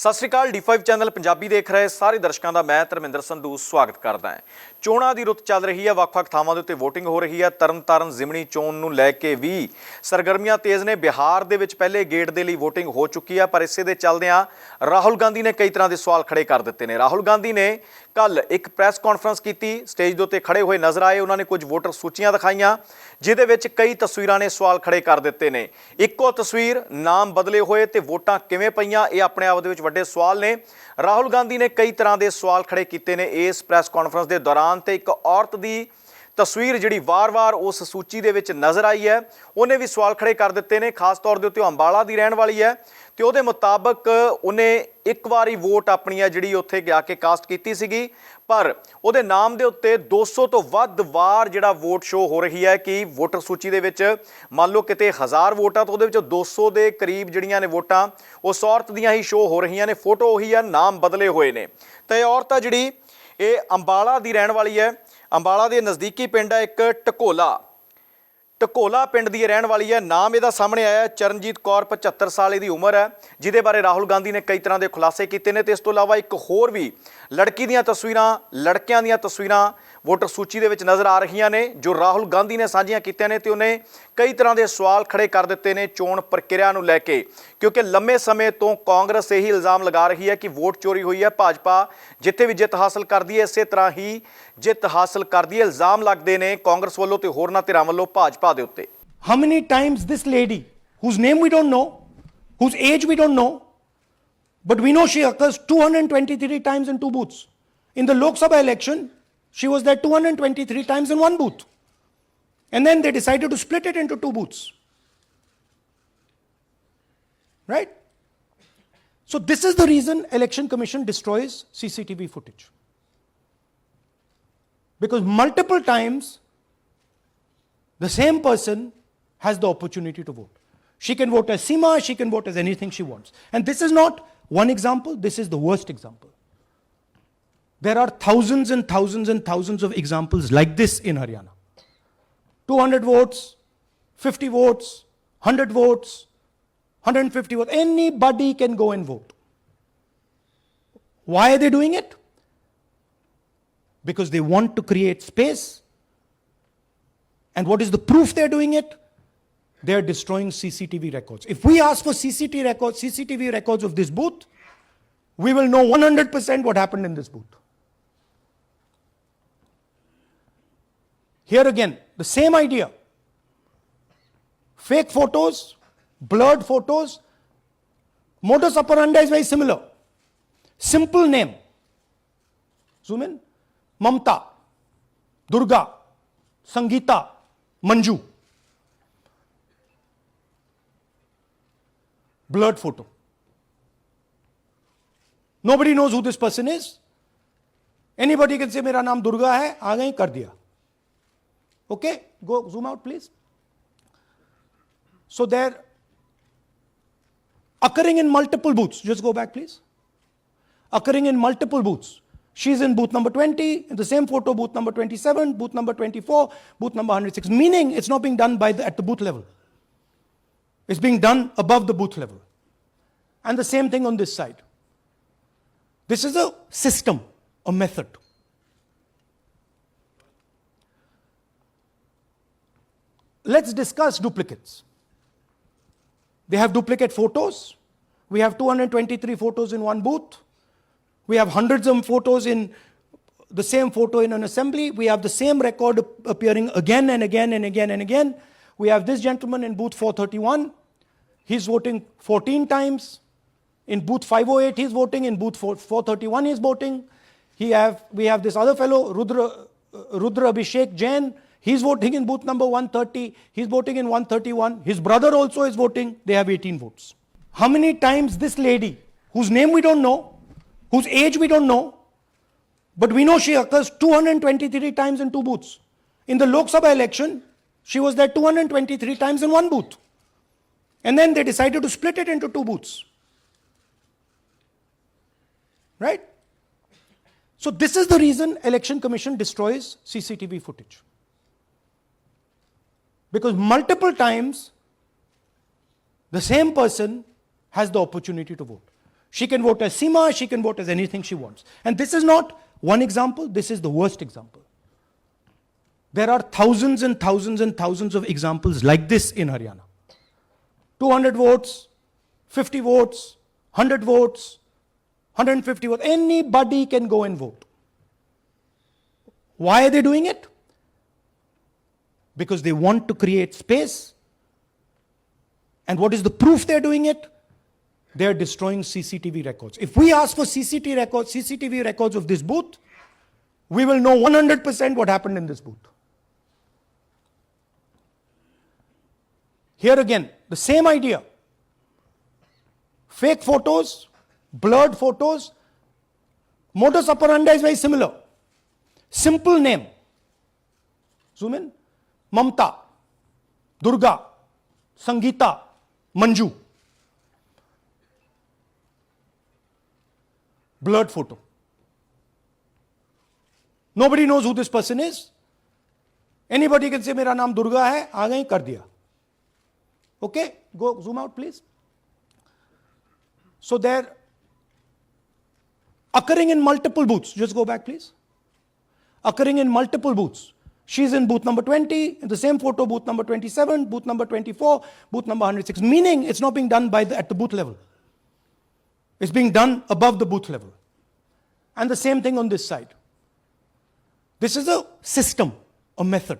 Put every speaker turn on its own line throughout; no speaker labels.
ਸਤਿ ਸ਼੍ਰੀ ਅਕਾਲ D5 channel Punjabi ਦੇਖ ਰਹੇ ਸਾਰੇ ਦਰਸ਼ਕਾਂ ਦਾ ਮੈਂ ਧਰਮਿੰਦਰ ਸੰਧੂ ਸਵਾਗਤ ਕਰਦਾ ਹਾਂ ਚੋਣਾਂ ਦੀ ਰੁੱਤ ਚੱਲ ਰਹੀ ਹੈ ਵੱਖ-ਵੱਖ ਥਾਵਾਂ ਦੇ ਉੱਤੇ VOTING ਹੋ ਰਹੀ ਹੈ ਤਰਨਤਾਰਨ ਜ਼ਿਮਣੀ ਚੋਣ ਨੂੰ ਲੈ ਕੇ ਵੀ ਸਰਗਰਮੀਆਂ ਤੇਜ਼ ਨੇ ਬਿਹਾਰ ਦੇ ਵਿੱਚ ਪਹਿਲੇ ਗੇਟ ਦੇ ਲਈ VOTING ਹੋ ਚੁੱਕੀ ਹੈ ਪਰ ਇਸੇ ਦੇ ਚੱਲਦਿਆਂ ਰਾਹੁਲ ਗਾਂਧੀ ਨੇ ਕਈ ਤਰ੍ਹਾਂ ਦੇ ਸਵਾਲ ਖੜੇ ਕਰ ਦਿੱਤੇ ਨੇ ਰਾਹੁਲ ਗਾਂਧੀ ਨੇ ਕੱਲ ਇੱਕ ਪ੍ਰੈਸ ਕਾਨਫਰੰਸ ਕੀਤੀ ਸਟੇਜ ਦੇ ਉੱਤੇ ਖੜੇ ਹੋਏ ਨਜ਼ਰ ਆਏ ਉਹਨਾਂ ਨੇ ਕੁਝ ਵੋਟਰ ਸੂਚੀਆਂ ਦਿਖਾਈਆਂ ਜਿਹਦੇ ਵਿੱਚ ਕਈ ਤਸਵੀਰਾਂ ਨੇ ਸਵਾਲ ਖੜੇ ਕਰ ਦਿੱਤੇ ਨੇ ਇੱਕੋ ਤਸਵੀਰ ਨਾਮ ਬਦਲੇ ਹੋਏ ਤੇ ਵੋਟਾਂ ਕਿਵੇਂ ਪਈਆਂ ਇਹ ਆਪਣੇ ਆਪ ਦੇ ਵਿੱਚ ਵੱਡੇ ਸਵਾਲ ਨੇ ਰਾਹੁਲ ਗਾਂਧੀ ਨੇ ਕਈ ਤਰ੍ਹਾਂ ਦੇ ਸਵਾਲ ਖੜੇ ਕੀਤੇ ਨੇ ਇਸ ਪ੍ਰੈਸ ਕਾਨਫਰੰਸ ਦੇ ਦੌਰਾਨ ਤੇ ਇੱਕ ਔਰਤ ਦੀ ਤਸਵੀਰ ਜਿਹੜੀ ਵਾਰ-ਵਾਰ ਉਸ ਸੂਚੀ ਦੇ ਵਿੱਚ ਨਜ਼ਰ ਆਈ ਹੈ ਉਹਨੇ ਵੀ ਸਵਾਲ ਖੜੇ ਕਰ ਦਿੱਤੇ ਨੇ ਖਾਸ ਤੌਰ ਦੇ ਉੱਤੇ ਅੰਬਾਲਾ ਦੀ ਰਹਿਣ ਵਾਲੀ ਹੈ ਤੇ ਉਹਦੇ ਮੁਤਾਬਕ ਉਹਨੇ ਇੱਕ ਵਾਰੀ ਵੋਟ ਆਪਣੀ ਹੈ ਜਿਹੜੀ ਉੱਥੇ ਜਾ ਕੇ ਕਾਸਟ ਕੀਤੀ ਸੀਗੀ ਪਰ ਉਹਦੇ ਨਾਮ ਦੇ ਉੱਤੇ 200 ਤੋਂ ਵੱਧ ਵਾਰ ਜਿਹੜਾ ਵੋਟ ਸ਼ੋ ਹੋ ਰਹੀ ਹੈ ਕਿ ਵੋਟਰ ਸੂਚੀ ਦੇ ਵਿੱਚ ਮੰਨ ਲਓ ਕਿਤੇ 1000 ਵੋਟਾਂ ਤੋਂ ਉਹਦੇ ਵਿੱਚੋਂ 200 ਦੇ ਕਰੀਬ ਜਿਹੜੀਆਂ ਨੇ ਵੋਟਾਂ ਉਹ ਔਰਤ ਦੀਆਂ ਹੀ ਸ਼ੋ ਹੋ ਰਹੀਆਂ ਨੇ ਫੋਟੋ ਉਹੀ ਆ ਨਾਮ ਬਦਲੇ ਹੋਏ ਨੇ ਤੇ ਔਰਤ ਆ ਜਿਹੜੀ ਇਹ ਅੰਬਾਲਾ ਦੀ ਰਹਿਣ ਵਾਲੀ ਹੈ ਅੰਬਾਲਾ ਦੇ ਨਜ਼ਦੀਕੀ ਪਿੰਡ ਹੈ ਇੱਕ ਟਕੋਲਾ ਟਕੋਲਾ ਪਿੰਡ ਦੀ ਰਹਿਣ ਵਾਲੀ ਹੈ ਨਾਮ ਇਹਦਾ ਸਾਹਮਣੇ ਆਇਆ ਚਰਨਜੀਤ ਕੌਰ 75 ਸਾਲ ਦੀ ਉਮਰ ਹੈ ਜਿਹਦੇ ਬਾਰੇ ਰਾਹੁਲ ਗਾਂਧੀ ਨੇ ਕਈ ਤਰ੍ਹਾਂ ਦੇ ਖੁਲਾਸੇ ਕੀਤੇ ਨੇ ਤੇ ਇਸ ਤੋਂ ਇਲਾਵਾ ਇੱਕ ਹੋਰ ਵੀ ਲੜਕੀ ਦੀਆਂ ਤਸਵੀਰਾਂ ਲੜਕਿਆਂ ਦੀਆਂ ਤਸਵੀਰਾਂ ਵੋਟਰ ਸੂਚੀ ਦੇ ਵਿੱਚ ਨਜ਼ਰ ਆ ਰਹੀਆਂ ਨੇ ਜੋ ਰਾਹੁਲ ਗਾਂਧੀ ਨੇ ਸਾਂਝੀਆਂ ਕੀਤੀਆਂ ਨੇ ਤੇ ਉਹਨੇ ਕਈ ਤਰ੍ਹਾਂ ਦੇ ਸਵਾਲ ਖੜੇ ਕਰ ਦਿੱਤੇ ਨੇ ਚੋਣ ਪ੍ਰਕਿਰਿਆ ਨੂੰ ਲੈ ਕੇ ਕਿਉਂਕਿ ਲੰਮੇ ਸਮੇਂ ਤੋਂ ਕਾਂਗਰਸ ਇਹੀ ਇਲਜ਼ਾਮ ਲਗਾ ਰਹੀ ਹੈ ਕਿ ਵੋਟ ਚੋਰੀ ਹੋਈ ਹੈ ਭਾਜਪਾ ਜਿੱਥੇ ਵੀ ਜਿੱਤ ਹਾਸਲ ਕਰਦੀ ਹੈ ਇਸੇ ਤਰ੍ਹਾਂ ਹੀ ਜਿੱਤ ਹਾਸਲ ਕਰਦੀ ਹੈ ਇਲਜ਼ਾਮ ਲੱਗਦੇ ਨੇ ਕਾਂਗਰਸ ਵੱਲੋਂ ਤੇ ਹੋਰਨਾਂ ਧਿਰਾਂ ਵੱਲੋਂ ਭਾਜਪਾ ਦੇ ਉੱਤੇ
how many times this lady whose name we don't know whose age we don't know but we know she occurs 223 times in two booths in the Lok Sabha election She was there 223 times in one booth. And then they decided to split it into two booths. Right? So this is the reason Election Commission destroys CCTV footage. Because multiple times the same person has the opportunity to vote. She can vote as Sima, she can vote as anything she wants. And this is not one example, this is the worst example. There are thousands and thousands and thousands of examples like this in Haryana 200 votes, 50 votes, 100 votes, 150 votes. Anybody can go and vote. Why are they doing it? Because they want to create space. And what is the proof they're doing it? They're destroying CCTV records. If we ask for CCTV records, CCTV records of this booth, we will know 100% what happened in this booth. Here again, the same idea. Fake photos, blurred photos, modus operandi is very similar. Simple name. Zoom in. Mamta, Durga, Sangeeta, Manju. Blurred photo. Nobody knows who this person is. Anybody can say, mera naam durga hai aa गई kar diya Okay, go zoom out please. So they're occurring in multiple booths. Just go back please. Occurring in multiple booths. She's in booth number 20, in the same photo, booth number 27, booth number 24, booth number 106, meaning it's not being done by the, at the booth level. It's being done above the booth level. And the same thing on this side. This is a system, a method. Let's discuss duplicates. They have duplicate photos. We have 223 photos in one booth. We have hundreds of photos in the same photo in an assembly. We have the same record appearing again and again and again and again. We have this gentleman in booth 431. He's voting 14 times. In booth 508, he's voting. In booth 431, he's voting. He have, we have this other fellow, Rudra, Rudra Abhishek Jain. He's voting in booth number 130. He's voting in 131. His brother also is voting. They have 18 votes. How many times this lady, whose name we don't know, whose age we don't know, but we know she occurs 223 times in two booths. In the Lok Sabha election, she was there 223 times in one booth. And then they decided to split it into two booths. Right? So this is the reason Election Commission destroys CCTV footage. Because multiple times the same person has the opportunity to vote. She can vote as Sima, she can vote as anything she wants. And this is not one example, this is the worst example. There are thousands and thousands and thousands of examples like this in Haryana 200 votes, 50 votes, 100 votes, 150 votes. Anybody can go and vote. Why are they doing it? because they want to create space. And what is the proof they're doing it? They're destroying CCTV records. If we ask for CCTV records, CCTV records of this booth, we will know 100% what happened in this booth. Here again, the same idea. Fake photos, blurred photos. Modus operandi is very similar. Simple name. Zoom in. Mamta Durga Sangeeta Manju blurred photo. Nobody knows who this person is. Anybody can say, Mera naam Durga hai, aa gayi, kar diya. Okay, go zoom out, please. So they're occurring in multiple booths. Just go back, please. Occurring in multiple booths. She's in booth number 20, in the same photo, booth number 27, booth number 24, booth number 106, meaning it's not being done by the, at the booth level. It's being done above the booth level. And the same thing on this side. This is a system, a method.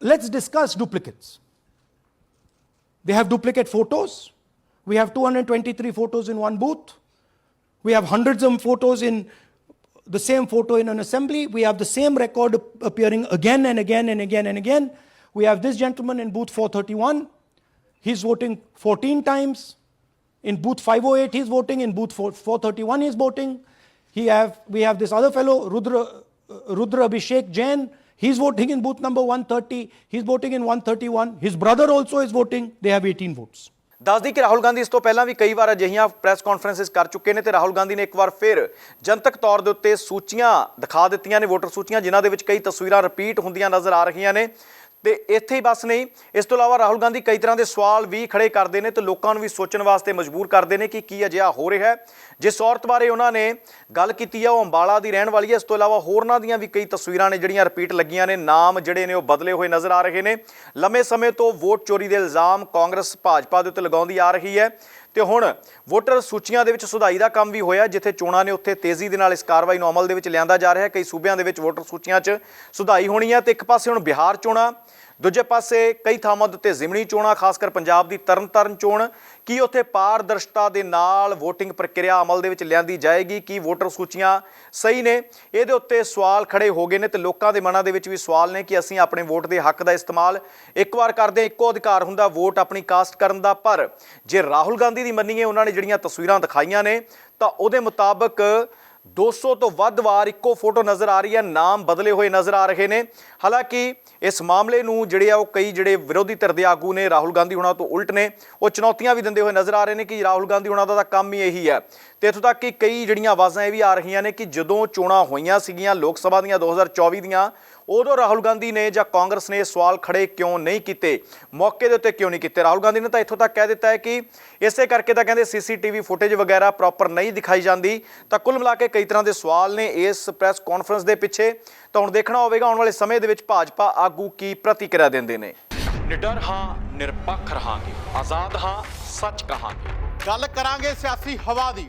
Let's discuss duplicates. They have duplicate photos. We have 223 photos in one booth. We have hundreds of photos in the same photo in an assembly. We have the same record appearing again and again and again and again. We have this gentleman in booth 431. He's voting 14 times. In booth 508, he's voting. In booth 431, he's voting. He have, we have this other fellow, Rudra, uh, Rudra Abhishek Jain. He's voting in booth number 130. He's voting in 131. His brother also is voting. They have 18 votes. ਦੱਸਦੀ ਕਿ ਰਾਹੁਲ ਗਾਂਧੀ ਇਸ ਤੋਂ ਪਹਿਲਾਂ ਵੀ
ਕਈ ਵਾਰ ਅਜਿਹੀਆਂ press conferences ਕਰ ਚੁੱਕੇ ਨੇ ਤੇ ਰਾਹੁਲ ਗਾਂਧੀ ਨੇ ਇੱਕ ਵਾਰ ਫਿਰ ਜਨਤਕ ਤੌਰ ਦੇ ਉੱਤੇ ਸੂਚੀਆਂ ਦਿਖਾ ਦਿੱਤੀਆਂ ਨੇ ਵੋਟਰ ਸੂਚੀਆਂ ਜਿਨ੍ਹਾਂ ਦੇ ਵਿੱਚ ਕਈ ਤਸਵੀਰਾਂ ਰਿਪੀਟ ਹੁੰਦੀਆਂ ਨਜ਼ਰ ਆ ਰਹੀਆਂ ਨੇ ਤੇ ਇੱਥੇ ਹੀ ਬਸ ਨਹੀਂ ਇਸ ਤੋਂ ਇਲਾਵਾ ਰਾਹੁਲ ਗਾਂਧੀ ਕਈ ਤਰ੍ਹਾਂ ਦੇ ਸਵਾਲ ਵੀ ਖੜੇ ਕਰਦੇ ਨੇ ਤੇ ਲੋਕਾਂ ਨੂੰ ਵੀ ਸੋਚਣ ਵਾਸਤੇ ਮਜਬੂਰ ਕਰਦੇ ਨੇ ਕਿ ਕੀ ਅਜਿਹਾ ਹੋ ਰਿਹਾ ਹੈ ਜਿਸ ਔਰਤ ਬਾਰੇ ਉਹਨਾਂ ਨੇ ਗੱਲ ਕੀਤੀ ਆ ਉਹ ਅੰਬਾਲਾ ਦੀ ਰਹਿਣ ਵਾਲੀ ਹੈ ਇਸ ਤੋਂ ਇਲਾਵਾ ਹੋਰਨਾਂ ਦੀਆਂ ਵੀ ਕਈ ਤਸਵੀਰਾਂ ਨੇ ਜਿਹੜੀਆਂ ਰਿਪੀਟ ਲੱਗੀਆਂ ਨੇ ਨਾਮ ਜਿਹੜੇ ਨੇ ਉਹ ਬਦਲੇ ਹੋਏ ਨਜ਼ਰ ਆ ਰਹੇ ਨੇ ਲੰਮੇ ਸਮੇਂ ਤੋਂ ਵੋਟ ਚੋਰੀ ਦੇ ਇਲਜ਼ਾਮ ਕਾਂਗਰਸ ਭਾਜਪਾ ਦੇ ਉੱਤੇ ਲਗਾਉਂਦੀ ਆ ਰਹੀ ਹੈ ਤੇ ਹੁਣ ਵੋਟਰ ਸੂਚੀਆਂ ਦੇ ਵਿੱਚ ਸੁਧਾਈ ਦਾ ਕੰਮ ਵੀ ਹੋਇਆ ਜਿੱਥੇ ਚੋਣਾਂ ਨੇ ਉੱਥੇ ਤੇਜ਼ੀ ਦੇ ਨਾਲ ਇਸ ਕਾਰਵਾਈ ਨੂੰ ਅਮਲ ਦੇ ਵਿੱਚ ਲਿਆਂਦਾ ਜਾ ਰਿਹਾ ਹੈ ਕਈ ਸੂਬਿਆਂ ਦੇ ਵਿੱਚ ਵੋਟਰ ਸੂਚੀਆਂ 'ਚ ਸੁਧਾਈ ਹੋਣੀ ਹੈ ਤੇ ਇੱਕ ਪਾਸੇ ਹੁਣ ਬਿਹਾਰ ਚੋਣਾਂ ਦੂਜੇ ਪਾਸੇ ਕਈ ਥਾਵਾਂ ਉੱਤੇ ਜ਼ਿਮਣੀ ਚੋਣਾਂ ਖਾਸ ਕਰ ਪੰਜਾਬ ਦੀ ਤਰਨਤਾਰਨ ਚੋਣ ਕੀ ਉੱਥੇ ਪਾਰਦਰਸ਼ਤਾ ਦੇ ਨਾਲ VOTING ਪ੍ਰਕਿਰਿਆ ਅਮਲ ਦੇ ਵਿੱਚ ਲਿਆਂਦੀ ਜਾਏਗੀ ਕੀ VOTER ਸੂਚੀਆਂ ਸਹੀ ਨੇ ਇਹਦੇ ਉੱਤੇ ਸਵਾਲ ਖੜੇ ਹੋ ਗਏ ਨੇ ਤੇ ਲੋਕਾਂ ਦੇ ਮਨਾਂ ਦੇ ਵਿੱਚ ਵੀ ਸਵਾਲ ਨੇ ਕਿ ਅਸੀਂ ਆਪਣੇ ਵੋਟ ਦੇ ਹੱਕ ਦਾ ਇਸਤੇਮਾਲ ਇੱਕ ਵਾਰ ਕਰਦੇ ਇੱਕੋ ਅਧਿਕਾਰ ਹੁੰਦਾ ਵੋਟ ਆਪਣੀ ਕਾਸਟ ਕਰਨ ਦਾ ਪਰ ਜੇ ਰਾਹੁਲ ਗਾਂਧੀ ਦੀ ਮੰਨੀਏ ਉਹਨਾਂ ਨੇ ਜਿਹੜੀਆਂ ਤਸਵੀਰਾਂ ਦਿਖਾਈਆਂ ਨੇ ਤਾਂ ਉਹਦੇ ਮੁਤਾਬਕ 200 ਤੋਂ ਵੱਧ ਵਾਰ ਇੱਕੋ ਫੋਟੋ ਨਜ਼ਰ ਆ ਰਹੀ ਹੈ ਨਾਮ ਬਦਲੇ ਹੋਏ ਨਜ਼ਰ ਆ ਰਹੇ ਨੇ ਹਾਲਾਂਕਿ ਇਸ ਮਾਮਲੇ ਨੂੰ ਜਿਹੜੇ ਆ ਉਹ ਕਈ ਜਿਹੜੇ ਵਿਰੋਧੀ ਧਿਰ ਦੇ ਆਗੂ ਨੇ ਰਾਹੁਲ ਗਾਂਧੀ ਹੁਣਾਂ ਤੋਂ ਉਲਟ ਨੇ ਉਹ ਚੁਣੌਤੀਆਂ ਵੀ ਦਿੰਦੇ ਹੋਏ ਨਜ਼ਰ ਆ ਰਹੇ ਨੇ ਕਿ ਰਾਹੁਲ ਗਾਂਧੀ ਹੁਣਾਂ ਦਾ ਤਾਂ ਕੰਮ ਹੀ ਇਹੀ ਹੈ ਤੇ ਇਥੋਂ ਤੱਕ ਕਿ ਕਈ ਜਿਹੜੀਆਂ ਆਵਾਜ਼ਾਂ ਇਹ ਵੀ ਆ ਰਹੀਆਂ ਨੇ ਕਿ ਜਦੋਂ ਚੋਣਾਂ ਹੋਈਆਂ ਸੀਗੀਆਂ ਲੋਕ ਸਭਾ ਦੀਆਂ 2024 ਦੀਆਂ ਉਦੋਂ ਰਾਹੁਲ ਗਾਂਧੀ ਨੇ ਜਾਂ ਕਾਂਗਰਸ ਨੇ ਸਵਾਲ ਖੜੇ ਕਿਉਂ ਨਹੀਂ ਕੀਤੇ ਮੌਕੇ ਦੇ ਉੱਤੇ ਕਿਉਂ ਨਹੀਂ ਕੀਤੇ ਰਾਹੁਲ ਗਾਂਧੀ ਨੇ ਤਾਂ ਇੱਥੋਂ ਤੱਕ ਕਹਿ ਦਿੱਤਾ ਹੈ ਕਿ ਇਸੇ ਕਰਕੇ ਤਾਂ ਕਹਿੰਦੇ ਸੀਸੀਟੀਵੀ ਫੁਟੇਜ ਵਗੈਰਾ ਪ੍ਰੋਪਰ ਨਹੀਂ ਦਿਖਾਈ ਜਾਂਦੀ ਤਾਂ ਕੁੱਲ ਮਿਲਾ ਕੇ ਕਈ ਤਰ੍ਹਾਂ ਦੇ ਸਵਾਲ ਨੇ ਇਸ ਪ੍ਰੈਸ ਕਾਨਫਰੰਸ ਦੇ ਪਿੱਛੇ ਤਾਂ ਹੁਣ ਦੇਖਣਾ ਹੋਵੇਗਾ ਆਉਣ ਵਾਲੇ ਸਮੇਂ ਦੇ ਵਿੱਚ ਭਾਜਪਾ ਆਗੂ ਕੀ ਪ੍ਰਤੀਕਿਰਿਆ ਦਿੰਦੇ ਨੇ ਨਿਡਰ ਹਾਂ ਨਿਰਪੱਖ ਰਹਾਂਗੇ ਆਜ਼ਾਦ ਹਾਂ ਸੱਚ ਕਹਾਂਗੇ ਗੱਲ
ਕਰਾਂਗੇ ਸਿਆਸੀ ਹਵਾ ਦੀ